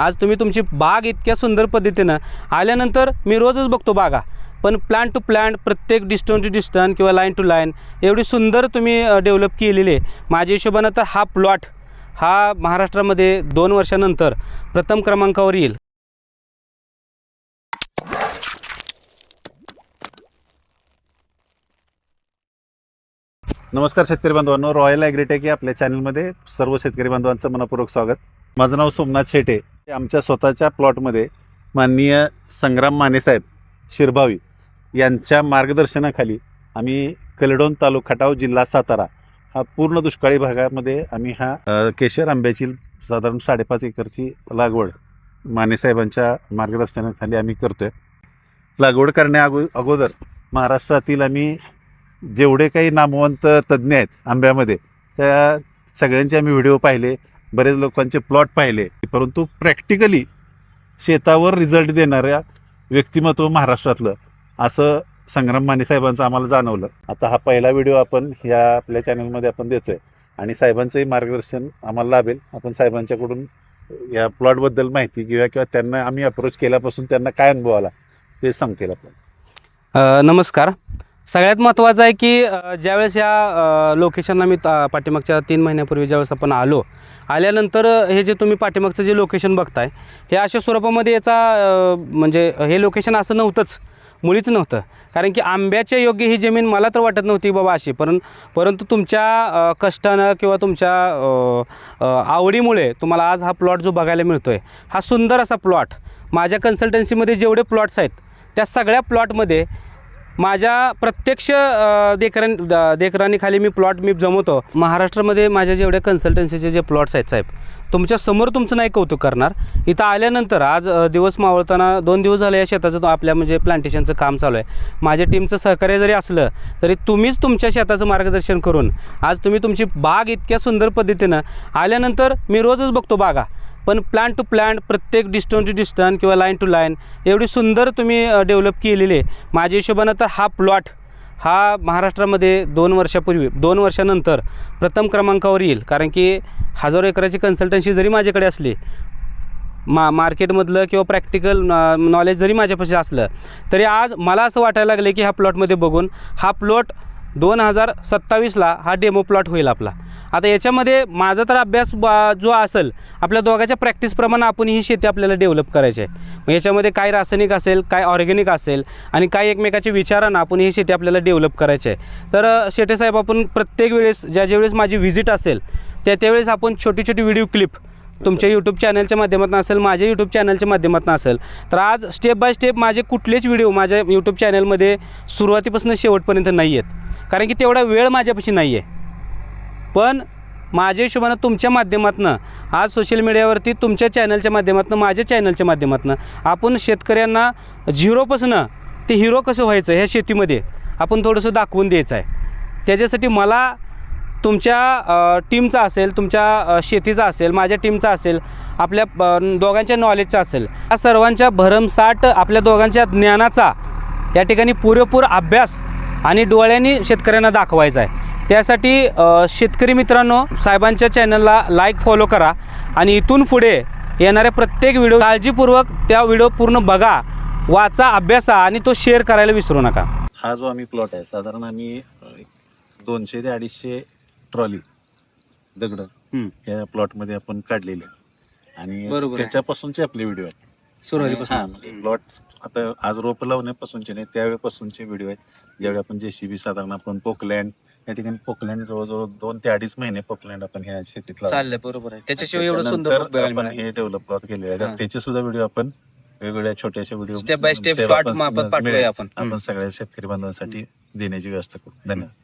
आज तुम्ही तुमची बाग इतक्या सुंदर पद्धतीनं आल्यानंतर मी रोजच बघतो बागा. पण प्लॅन टू प्लॅन प्रत्येक डिस्टन्स टू डिस्टन्स किंवा लाईन टू लाईन एवढी सुंदर तुम्ही डेव्हलप केलेली आहे. माझ्या हिशोबानं तर हा प्लॉट हा महाराष्ट्रामध्ये दोन वर्षानंतर प्रथम क्रमांकावर येईल. नमस्कार शेतकरी बांधवांनो. रॉयल ॲग्रीटेक या आपल्या चॅनलमध्ये सर्व शेतकरी बांधवांचं मनपूर्वक स्वागत. माझं नाव सोमनाथ शेटे. आमच्या स्वतःच्या प्लॉटमध्ये माननीय संग्राम मानेसाहेब शिरभावी यांच्या मार्गदर्शनाखाली आम्ही कलडोन तालुका खटाव जिल्हा सातारा हा पूर्ण दुष्काळी भागामध्ये आम्ही हा केशर आंब्याची साधारण साडेपाच एकरची लागवड मानेसाहेबांच्या मार्गदर्शनाखाली आम्ही करतोय. लागवड करण्या अगो अगोदर महाराष्ट्रातील आम्ही जेवढे काही नामवंत तज्ज्ञ आहेत आंब्यामध्ये त्या सगळ्यांचे आम्ही व्हिडिओ पाहिले. बरेच लोकांचे प्लॉट पाहिले परंतु प्रॅक्टिकली शेतावर रिझल्ट देणाऱ्या व्यक्तिमत्व महाराष्ट्रातलं असं संग्राम माने साहेबांचं आम्हाला जाणवलं. आता हा पहिला व्हिडिओ आपण ह्या आपल्या चॅनलमध्ये आपण देतोय. आणि साहेबांचंही मार्गदर्शन आम्हाला लाभेल. आपण साहेबांच्याकडून या प्लॉटबद्दल माहिती घेऊया किंवा त्यांना आम्ही अप्रोच केल्यापासून त्यांना काय अनुभव आला ते सांगतील आपण. नमस्कार. सगळ्यात महत्त्वाचं आहे की ज्यावेळेस या लोकेशनला मी ता- पाठीमागच्या तीन महिन्यापूर्वी ज्यावेळेस आपण आलो आल्यानंतर हे जे तुम्ही पाठीमागचं जे लोकेशन बघताय हे अशा स्वरूपामध्ये याचा म्हणजे हे लोकेशन असं नव्हतंच. मुळीच नव्हतं. कारण की आंब्याच्या योग्य ही जमीन मला तर वाटत नव्हती बाबा अशी. परं परंतु तुमच्या कष्टानं किंवा तुमच्या आवडीमुळे तुम्हाला आज हा प्लॉट जो बघायला मिळतो आहे हा सुंदर असा प्लॉट माझ्या कन्सल्टन्सीमध्ये जेवढे प्लॉट्स आहेत त्या सगळ्या प्लॉटमध्ये माझ्या प्रत्यक्ष अ, द- देखरानीखाली मी प्लॉट मी जमवतो. महाराष्ट्रामध्ये माझ्या जेवढ्या कन्सल्टन्सीचे जे प्लॉट्स आहेत साहेब तुमच्यासमोर तुमचं नाही कौतुक करणार. इथं आल्यानंतर आज दिवस मावळताना दोन दिवस झाले या शेताचं आपल्या म्हणजे प्लांटेशनचं काम चालू आहे. माझ्या टीमचं सहकार्य जरी असलं तरी तुम्हीच तुमच्या शेताचं मार्गदर्शन करून आज तुम्ही तुमची बाग इतक्या सुंदर पद्धतीनं आल्यानंतर मी रोजच बघतो बागा. पण प्लॅन टू प्लॅन प्रत्येक डिस्टन्स टू डिस्टन्स किंवा लाईन टू लाईन एवढी सुंदर तुम्ही डेव्हलप केलेली आहे. माझ्या हिशोबानं तर हा प्लॉट हा महाराष्ट्रामध्ये दोन वर्षापूर्वी दोन वर्षानंतर प्रथम क्रमांकावर येईल. कारण की हजारो एकराची कन्सल्टन्सी जरी माझ्याकडे असली मा मार्केटमधलं किंवा प्रॅक्टिकल नॉलेज जरी माझ्यापाशी असलं तरी आज मला असं वाटायला लागलं की ह्या प्लॉटमध्ये बघून हा प्लॉट दोन हजार सत्तावीसला हा डेमो प्लॉट होईल आपला. आता याच्यामध्ये माझा तर अभ्यास बा- जो असेल आपल्या दोघांच्या प्रॅक्टिसप्रमाणे आपण ही शेती आपल्याला डेव्हलप करायची आहे. मग याच्यामध्ये काय रासायनिक असेल काय ऑर्गॅनिक असेल आणि काय एकमेकाच्या विचारानं आपण ही शेती आपल्याला डेव्हलप करायची आहे. तर अ, साहेब आपण प्रत्येक वेळेस ज्या ज्यावेळेस माझी व्हिजिट असेल त्या त्यावेळेस आपण छोटी छोटी व्हिडिओ क्लिप तुमच्या यूट्यूब चॅनलच्या माध्यमातून असेल माझ्या यूट्यूब चॅनलच्या माध्यमातून असेल. तर आज स्टेप बाय स्टेप माझे कुठलेच व्हिडिओ माझ्या यूट्यूब चॅनलमध्ये सुरुवातीपासून शेवटपर्यंत नाही आहेत कारण की तेवढा वेळ माझ्यापाशी नाही आहे पण माझ्या हिशोबानं तुमच्या माध्यमातून आज सोशल मीडियावरती तुमच्या चॅनलच्या माध्यमातून माझ्या चॅनलच्या माध्यमातून आपण शेतकऱ्यांना झिरोपासून ते हिरो कसं व्हायचं ह्या शेतीमध्ये आपण थोडंसं दाखवून द्यायचं आहे. त्याच्यासाठी मला तुमच्या टीमचा असेल तुमच्या शेतीचा असेल माझ्या टीमचा असेल आपल्या दोघांच्या नॉलेजचा असेल या सर्वांच्या भरमसाठ आपल्या दोघांच्या ज्ञानाचा या ठिकाणी पुरेपूर अभ्यास आणि डोळ्यांनी शेतकऱ्यांना दाखवायचा आहे. त्यासाठी शेतकरी मित्रांनो साहेबांच्या चॅनलला लाईक फॉलो करा आणि इथून पुढे येणाऱ्या प्रत्येक व्हिडिओ काळजीपूर्वक त्या व्हिडिओ पूर्ण बघा वाचा अभ्यासा आणि तो शेअर करायला विसरू नका हा जो आम्ही प्लॉट आहे साधारण आम्ही दोनशे ते अडीचशे ट्रॉली दगड हम्म. या प्लॉटमध्ये आपण काढलेले आहेत. आणि बरोबर आहे. त्याच्यापासूनचे आपले व्हिडिओ आहेत प्लॉट आता आज रोप लावण्यापासूनचे नाही त्यावेळेपासूनचे व्हिडिओ आहेत ज्यावेळी आपण जेसीबी साधारण आपण पोकलँड या ठिकाणी पोकलँड जवळजवळ दोन ते अडीच महिने पोकलँड आपण ह्या शेतीत. चाललंय बरोबर आहे त्याच्याशिवाय एवढं सुंदर त्याच्यानंतर बघायला आपण मिळालं. हे डेव्हलप आहेत हा. त्याचे सुद्धा व्हिडिओ आपण वेगवेगळ्या छोट्याशा video Step by step plot मार्फत पाठवूया आपण. आपण सगळ्या शेतकरी बांधवांसाठी देण्याची व्यवस्था करू धन्यवाद